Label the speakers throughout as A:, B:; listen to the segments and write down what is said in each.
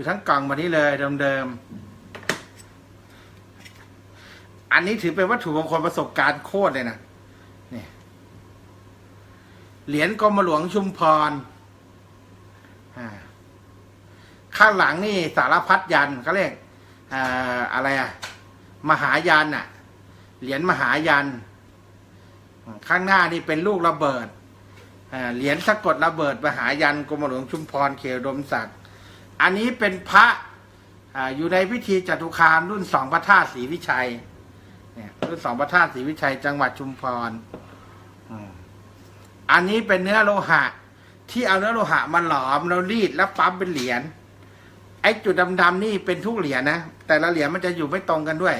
A: อยู่ทั้งกล่องมานี้เลยเดิมๆ อันนี้ถือเป็นวัตถุมงคลประสบการณ์โคตรเลยนะเนี่เหรียญกรมหลวงชุมพรข้างหลังนี่สารพัดยันเขาเรียกออะไรอะมหายันอะเหรียญมหายัน ข้างหน้านี่เป็นลูกระเบิดเหรียญสะกดระเบิด มหายันกรมหลวงชุมพรเขตดมศักดิ์ อันนี้เป็นพระออยู่ในพิธีจตุคามรุ่นสองพระธาตุศรีวิชัยเนี่ยรุ่นสองพระธาตุศรีวิชัย จังหวัดชุมพรอันนี้เป็นเนื้อโลหะ ที่เอาเนื้อโลหะมาหลอมแล้วรีดแล้วปั๊มเป็นเหรียญไอ้จุดดำๆนี่เป็นทุกเหรียญนะแต่ละเหรียญมันจะอยู่ไม่ตรงกันด้วย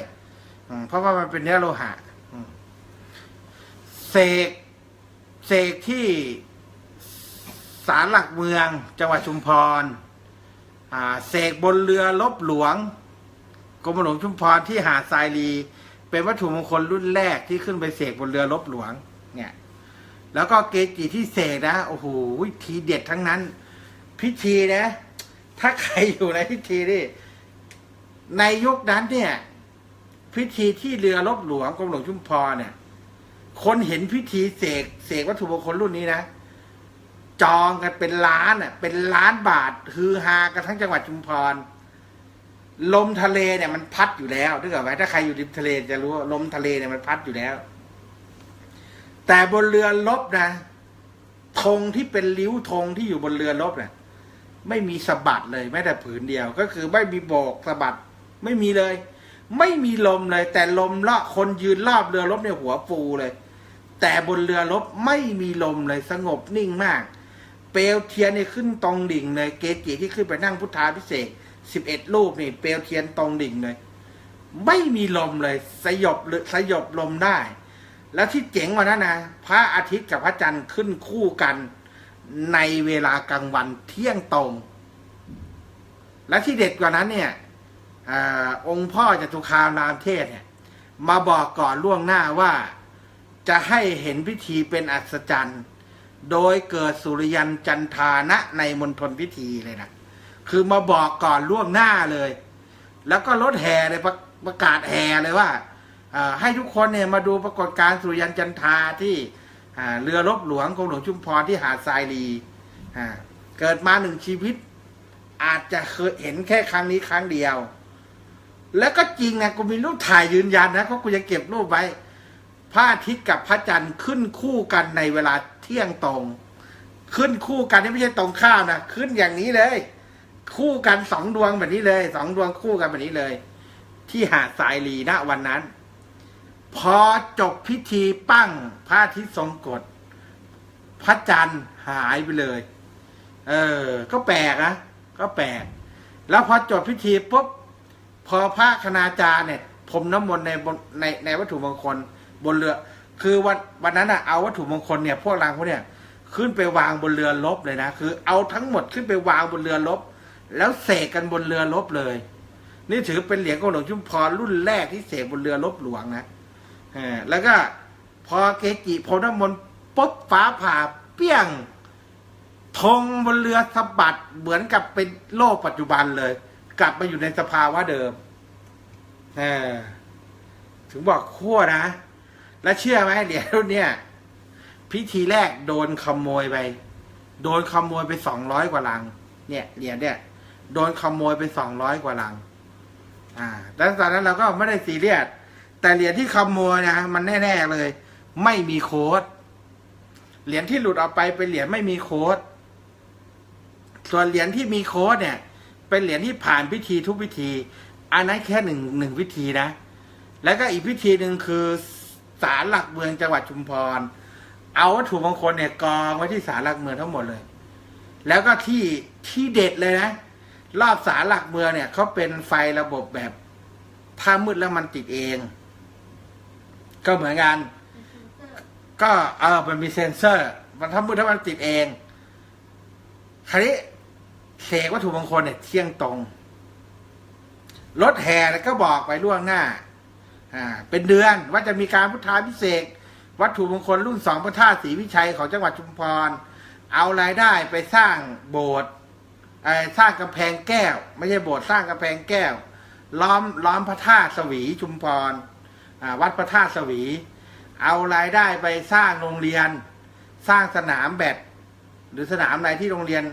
A: เพราะว่ามันเป็นเนื้อโลหะเสกเสกที่ศาลหลักเมือง จังหวัดชุมพร เสกบนเรือลบหลวงกรมหลวงชุมพรที่หาดทรายลีเป็นวัตถุมงคลรุ่นแรกที่ขึ้นไปเสกบนเรือลบหลวง เนี่ย แล้วก็เกจิที่เสกนะโอ้โหทีเด็ดทั้งนั้น พิธีนะ ถ้าใครอยู่ในพิธีนี่ในยุคนั้นเนี่ย พิธีที่เรือลบหลวงกรมหลวงชุมพรเนี่ย คนเห็นพิธีเสกเสกวัตถุมงคลรุ่นนี้นะ จองกันเป็นล้านอะ เป็นล้านบาทฮือฮากันทั้งจังหวัดชุมพร ลมทะเลเนี่ยมันพัดอยู่แล้วถ้าเกิดไว้ถ้าใครอยู่ริมทะเลจะรู้ว่าลมทะเลเนี่ยมันพัดอยู่แล้ว แต่บนเรือลบนะธงที่เป็นริ้วธงที่อยู่บนเรือลบเนี่ยไม่มีสะบัดเลยแม้แต่ผืนเดียว ก็คือไม่มีโบกสะบัดไม่มีเลย ไม่มีลมเลย แต่ลมละคนยืนรอบเรือรบเนี่ยหัวฟูเลย แต่บนเรือรบไม่มีลมเลยสงบนิ่งมาก เปลวเทียนเนี่ยขึ้นตรงดิ่งเลยเกจิที่ขึ้นไปนั่งพุทธาพิเศษสิบเอ็ดรูปนี่ เปลวเทียนตรงดิ่งเลย ไม่มีลมเลย สยบหรือสยบลมได้ แล้วที่เจ๋งกว่านั้นนะพระอาทิตย์กับพระจันทร์ขึ้นคู่กัน ในเวลากลางวันเที่ยงตรง และที่เด็ดกว่านั้นเนี่ยอองค์พ่อจตุคามรามเทศเนี่ย มาบอกก่อนล่วงหน้าว่าจะให้เห็นพิธีเป็นอัศจรรย์ โดยเกิดสุริยันจันทานะในมณฑลพิธีเลยนะ คือมาบอกก่อนล่วงหน้าเลย แล้วก็รถแห่เลยประประกาศแห่เลยว่าให้ทุกคนเนี่ยมาดูปรากฏการณ์สุริยันจันทาที่เรือรบหลวงกรมหลวงชุมพรที่หาดทรายลีเกิดมาหนึ่งชีวิต อาจจะเคยเห็นแค่ครั้งนี้ครั้งเดียว แล้วก็จริงนะกูมีรูปถ่ายยืนยันนะเพราะกูจะเก็บรูปไว้พระอาทิตย์กับพระจันทร์ขึ้นคู่กันในเวลา ที่ยงตรง ขึ้นคู่กันนี่ไม่ใช่ตรงข้ามนะขึ้นอย่างนี้เลย คู่กันสองดวงแบบนี้เลยสองดวงคู่กันแบบนี้เลย ที่หาดทรายลีณวันนั้น พอจบพิธีปั้งพระอาทิตย์ทรงกฎพระจันทร์หายไปเลย เออ ก็แปลกนะก็แปลก แล้วพอจบพิธีปุ๊บพอพระคณาจารย์เนี่ยพรมน้ำมนต์ในในในวัตถุมงคลบนเรือ คือวันวันนั้นอะเอาวัตถุมงคลเนี่ยพวกรางพวกเนี่ยขึ้นไปวางบนเรือลบเลยนะ คือเอาทั้งหมดขึ้นไปวางบนเรือลบ แล้วเสกกันบนเรือลบเลย นี่ถือเป็นเหรียญของหลวงชุมพรรุ่นแรกที่เสกบนเรือลบหลวงนะแล้วก็พอเกจิพรน้ำมนต์ปุ๊บฟ้าผ่าเปี้ยงธงบนเรือสะบัดเหมือนกับเป็นโลกปัจจุบันเลย กลับมาอยู่ในสภาวะเดิมถึงบอกขั้วนะ แล้วเชื่อไหมเหรียญรุ่นเนี้ยพิธีแรกโดนขโมยไป โดนขโมยไปสองร้อยกว่าลัง เนี่ยเหรียญเนี่ย โดนขโมยไปสองร้อยกว่าลัง อ่าแล้วตอนนั้นเราก็ไม่ได้ซีเรียสแต่เหรียญที่ขโมยนะมันแน่ๆเลย ไม่มีโค้ดเหรียญที่หลุดออกไปเป็นเหรียญไม่มีโค้ดส่วนเหรียญที่มีโค้ดเนี่ย เป็นเหรียญที่ผ่านพิธีทุกพิธี อันนั้นแค่หนึ่งหนึ่งพิธีนะ แล้วก็อีกพิธีหนึ่งคือ ศาลหลักเมืองจังหวัดชุมพร เอาวัตถุมงคลเนี่ยกองไว้ที่ศาลหลักเมืองทั้งหมดเลย แล้วก็ที่ที่เด็ดเลยนะ รอบศาลหลักเมืองเนี่ยเขาเป็นไฟระบบแบบถ้ามืดแล้วมันติดเอง ก็เหมือนกัน ก็เออมันมีเซ็นเซอร์ มันถ้ามืดถ้ามันติดเอง คราวนี้เสกวัตถุมงคลเนี่ยเที่ยงตรงรถแห่เนี่ยก็บอกไปล่วงหน้า อ่าเป็นเดือนว่าจะมีการพุทธาพิเศษวัตถุมงคลรุ่นสองพระธาตุศรีวิชัยของจังหวัดชุมพร เอารายได้ไปสร้างโบสถ์สร้างกำแพงแก้ว ไม่ใช่โบสถ์สร้างกำแพงแก้ว ล้อมล้อมพระธาตุสวีชุมพรวัดพระธาตุสวี เอารายได้ไปสร้างโรงเรียน สร้างสนามแบดหรือสนามอะไรที่โรงเรียน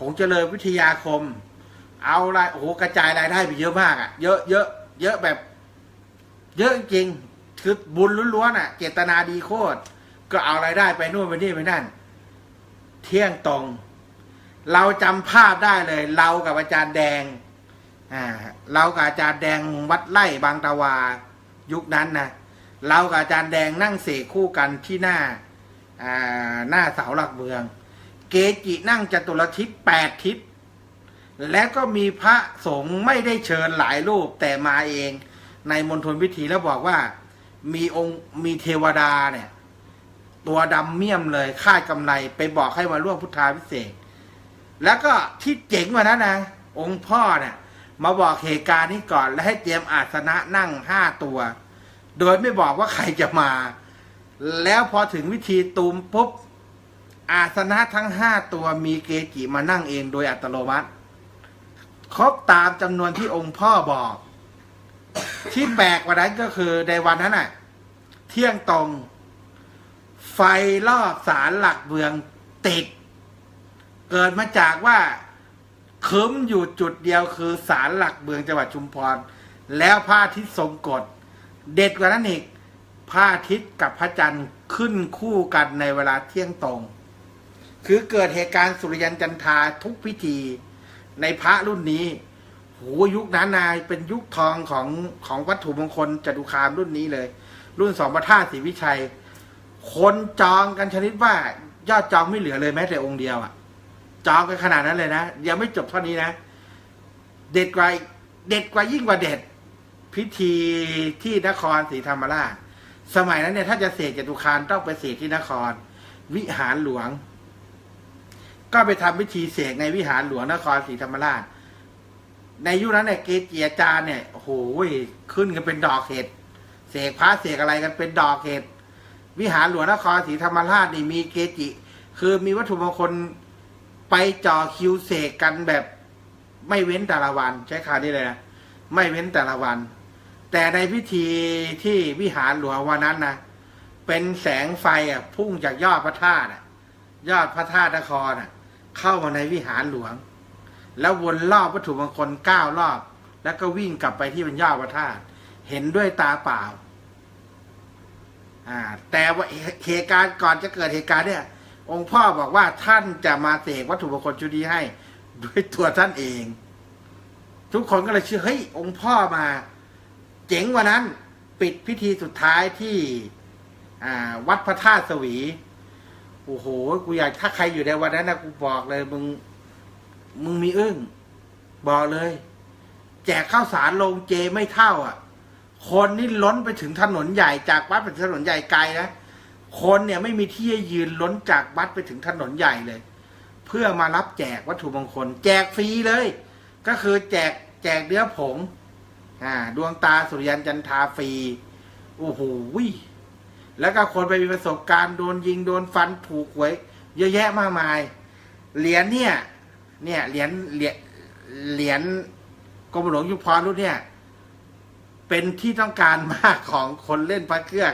A: หงเจริญวิทยาคม เอารายโอ้โหกระจายรายได้ไปเยอะมากอะ่ะ เยอะเยอะเยอะแบบ เยอะจริงคือบุญล้วนๆอะ เจตนาดีโคตร ก็เอารายได้ไปนู่นไปนี่ไปนั่น เที่ยงตรง เราจำภาพได้เลย เรากับอาจารย์แดงอ่าเรากับอาจารย์แดงวัดไร่บางตะวา ยุคนั้นนะเรากับอาจารย์แดงนั่งเสกคู่กันที่หน้าอ่าหน้าเสาหลักเมือง เกจินั่งจตุรทิศแปดทิศและก็มีพระสงฆ์ไม่ได้เชิญหลายรูปแต่มาเอง ในมณฑลพิธีแล้วบอกว่า มีองค์มีเทวดาเนี่ย ตัวดำเมี่ยมเลยคาดกำไรไปบอกให้มาร่วมพุทธาพิเศษ แล้วก็ที่เจ๋งกว่านั้นนะองค์พ่อเนี่ยมาบอกเหตุการณ์นี้ก่อนและให้เตรียมอาสนะนั่งห้าตัว โดยไม่บอกว่าใครจะมา แล้วพอถึงวิธีตูมปุ๊บอาสนะทั้งห้าตัวมีเกจิมานั่งเองโดยอัตโนมัติ ครบตามจำนวนที่องค์พ่อบอก ที่แปลกกว่านั้นก็คือในวันนั้นน่ะ เที่ยงตรง ไฟรอบศาลหลักเมืองติด เกิดมาจากว่าคึ้มอยู่จุดเดียวคือศาลหลักเมืองจังหวัดชุมพร แล้วพระอาทิตย์ทรงกฎเด็ดกว่านั้นอีกพระอาทิตย์กับพระจันทร์ขึ้นคู่กันในเวลาเที่ยงตรง คือเกิดเหตุการณ์สุริยันจันทราทุกพิธีในพระรุ่นนี้ โหยุคนั้นนายเป็นยุคทองของของวัตถุมงคลจตุคามรุ่นนี้เลย รุ่นสองพระธาตุศรีวิชัย คนจองกันชนิดว่ายอดจองไม่เหลือเลยแม้แต่องค์เดียวอะจองกันขนาดนั้นเลยนะยังไม่จบเท่านี้นะ เด็ดกว่าเด็ดกว่ายิ่งกว่าเด็ด พิธีที่นครศรีธรรมราช สมัยนั้นเนี่ยถ้าจะเสกจตุคามต้องไปเสกที่นคร วิหารหลวง ก็ไปทำพิธีเสกในวิหารหลวงนครศรีธรรมราช ในยุคนั้นเนี่ยเกจิอาจารย์เนี่ยโอ้โหขึ้นกันเป็นดอกเห็ดเสกพระเสกอะไรกันเป็นดอกเห็ดวิหารหลวงนครศรีธรรมราชนี่มีเกจิ คือมีวัตถุมงคลไปจ่อคิวเสกกันแบบไม่เว้นแต่ละวัน ใช้คำนี้เลยนะไม่เว้นแต่ละวัน แต่ในพิธีที่วิหารหลวงวันนั้นนะเป็นแสงไฟอะพุ่งจากยอดพระธาตุยอดพระธาตุนครอะ เข้ามาในวิหารหลวง แล้ววนรอบวัตถุมงคลเก้ารอบ แล้วก็วิ่งกลับไปที่เป็นยอดพระธาตุเห็นด้วยตาเปล่า อ่า แต่ว่าเหตุการณ์ก่อนจะเกิดเหตุการณ์เนี่ย องค์พ่อบอกว่าท่านจะมาเสกวัตถุมงคลชุดนี้ให้ ด้วยตัวท่านเอง ทุกคนก็เลยเชื่อเฮ้ยองค์พ่อมา เจ๋งกว่านั้น ปิดพิธีสุดท้ายที่อ่าวัดพระธาตุสวี โอ้โห กูอยากถ้าใครอยู่ในวันนั้นนะกูบอกเลยมึง มึงมีอึ้งบอกเลย แจกข้าวสารลงเจไม่เท่า อะ คนนี่ล้นไปถึงถนนใหญ่จากวัดไปถึงถนนใหญ่ไกลนะคนเนี่ยไม่มีที่ให้ยืนล้นจากวัดไปถึงถนนใหญ่เลย เพื่อมารับแจกวัตถุมงคล แจกฟรีเลย ก็คือแจกแจกเนื้อผงอ่าดวงตาสุริยันจันทาฟรีโอ้โหวิแล้วก็คนไปมีประสบการณ์โดนยิงโดนฟันถูกหวย เยอะแยะมากมาย เหรียญเนี่ย เนี่ยเหรียญเหรียญเหรียญกรมหลวงยุคพรรุ่นเนี่ย เป็นที่ต้องการมากของคนเล่นพระเครื่อง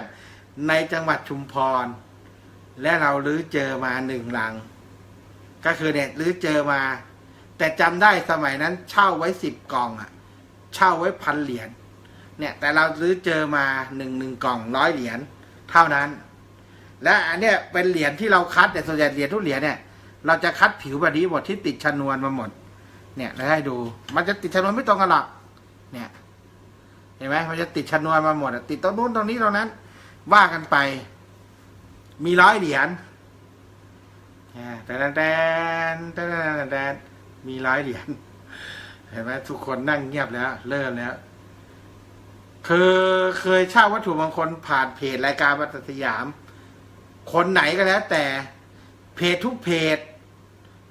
A: ในจังหวัดชุมพร และเราลื้อเจอมาหนึ่งลัง ก็คือเนี่ยลื้อเจอมา แต่จำได้สมัยนั้นเช่าไว้สิบกล่องอะเช่าไว้พันเหรียญเนี่ยแต่เราลื้อเจอมาหนึ่งหนึ่งกล่องร้อยเหรียญเท่านั้น และอันเนี้ยเป็นเหรียญที่เราคัดแต่ส่วนใหญ่เหรียญทุกเหรียญเนี่ย เราจะคัดผิวแบบนี้หมดที่ติดชนวนมาหมด เนี่ยเราให้ดู มันจะติดชนวนไม่ตรงกันหรอกเนี่ย เห็นไหมมันจะติดชนวนมาหมดติดตรงนู้นตรงนี้ตรงนั้น ว่ากันไป มีร้อยเหรียญอ่าแต่แดนแต่แดนแต่แดนมีร้อยเหรียญเห็นไหมทุกคนนั่งเงียบแล้ว เริ่มแล้วคือเคยเช่าวัตถุมงคลผ่านเพจรายการวัตสยาม คนไหนก็แล้วแต่เพจทุกเพจ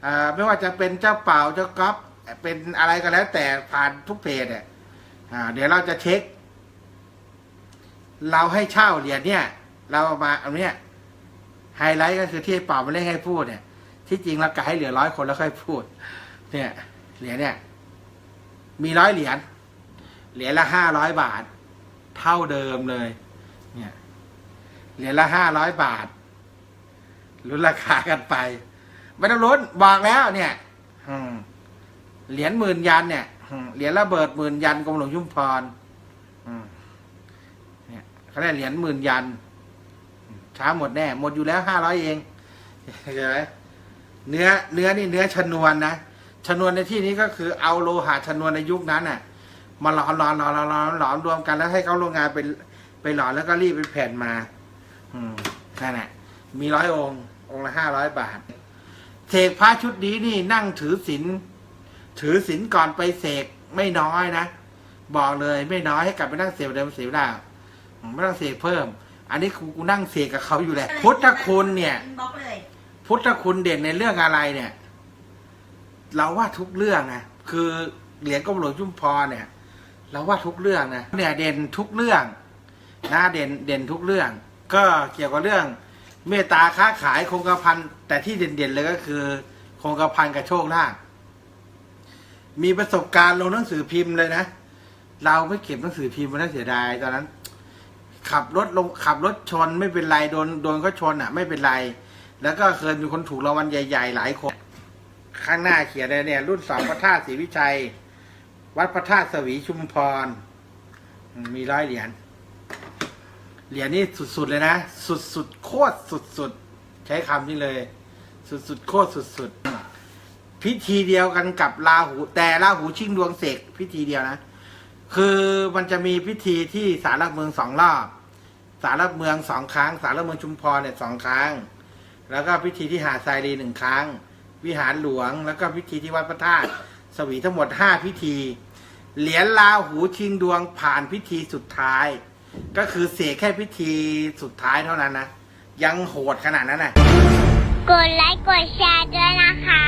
A: อ่าไม่ว่าจะเป็นเจ้าเป่าเจ้าก๊อฟเป็นอะไรก็แล้ว แต่ผ่านทุกเพจเนี่ยอ่า เดี๋ยวเราจะเช็ค เราให้เช่าเหรียญเนี่ย เราเอามาเอาเนี้ยไฮไลท์ก็คือที่เป่ามาเล่นให้พูดเนี่ย ที่จริงเรากะให้เหลือร้อยคนแล้วค่อยพูด เนี่ยเหรียญเนี่ย มีร้อยเหรียญเหรียญละห้าร้อยบาท เท่าเดิมเลย เนี่ยเหรียญละห้าร้อยบาทลุ้นราคากันไป ไม่ต้องลุ้นบอกแล้วเนี่ยอืมเหรียญหมื่นยันเนี่ยอืมเหรียญระเบิดหมื่นยันกรมหลวงชุมพรอืมเนี่ยเขาเรียกเหรียญหมื่นยันอืมช้าหมดแน่ หมดอยู่แล้วห้าร้อยเองใช่ไหมเนื้อเนื้อนี่เนื้อชนวนนะชนวนในที่นี้ก็คือเอาโลหะชนวนในยุคนั้นน่ะมาหลอมหลอมหลอมหลอมหลอมหลอมรวมกันแล้วให้เขาโรงงานเป็นไปหลอมแล้วก็รีบเป็นแผ่นมา อืมนั่นแหละมีร้อยองค์ องค์ละห้าร้อยบาท เสกพระชุดนี้นี่นั่งถือศีลถือศีลก่อนไปเสกไม่น้อยนะ บอกเลยไม่น้อยให้กลับไปนั่งเสกเดิมเสียเวลาอืมไม่ต้องเสกเพิ่ม อันนี้กูกูนั่งเสกกับเขาอยู่แหละพุทธคุณเนี่ย
B: อินบ็อกซ์เลย
A: พุทธคุณเด่นในเรื่องอะไรเนี่ย เราว่าทุกเรื่องนะคือเหรียญกรมหลวงชุมพรเนี่ย เราว่าทุกเรื่องนะเนี่ยเด่นทุกเรื่องนะเด่นเด่นทุกเรื่อง ก็เกี่ยวกับเรื่อง เมตตาค้าขายคงกระพันแต่ที่เด่นๆเลยก็คือคงกระพันกับโชคลาภมีประสบการณ์ลงหนังสือพิมพ์เลยนะเราไม่เก็บหนังสือพิมพ์มันน่าเสียดายตอนนั้น ขับรถลงขับรถชนไม่เป็นไรโดนโดนเขาชนอะ ไม่เป็นไร แล้วก็เคยมีคนถูกรางวัลใหญ่ ๆ หลายคน ข้างหน้าเขียนเลยเนี่ย รุ่นสองพระธาตุศรีวิชัย วัดพระธาตุสวีชุมพรมมีร้อยเหรียญ เหรียญนี่สุดๆเลยนะ สุดๆโคตรสุดๆ ใช้คำนี้เลย สุดๆโคตรสุดๆ พิธีเดียวกันกับราหู แต่ราหูชิงดวงเสกพิธีเดียวนะ คือมันจะมีพิธีที่สารหลักเมืองสองรอบ สารหลักเมืองสองครั้ง สารหลักเมืองชุมพรเนี่ยสองครั้ง แล้วก็พิธีที่หาดทรายรีหนึ่งครั้ง วิหารหลวง แล้วก็พิธีที่วัดพระธาตุสวีทั้งหมดห้าพิธี เหรียญลาหูชิงดวงผ่านพิธีสุดท้าย ก็คือเสกแค่พิธีสุดท้ายเท่านั้นนะ ยังโหดขนาดนั้นนะ
C: กดไลค์กดแชร์ด้วยนะคะ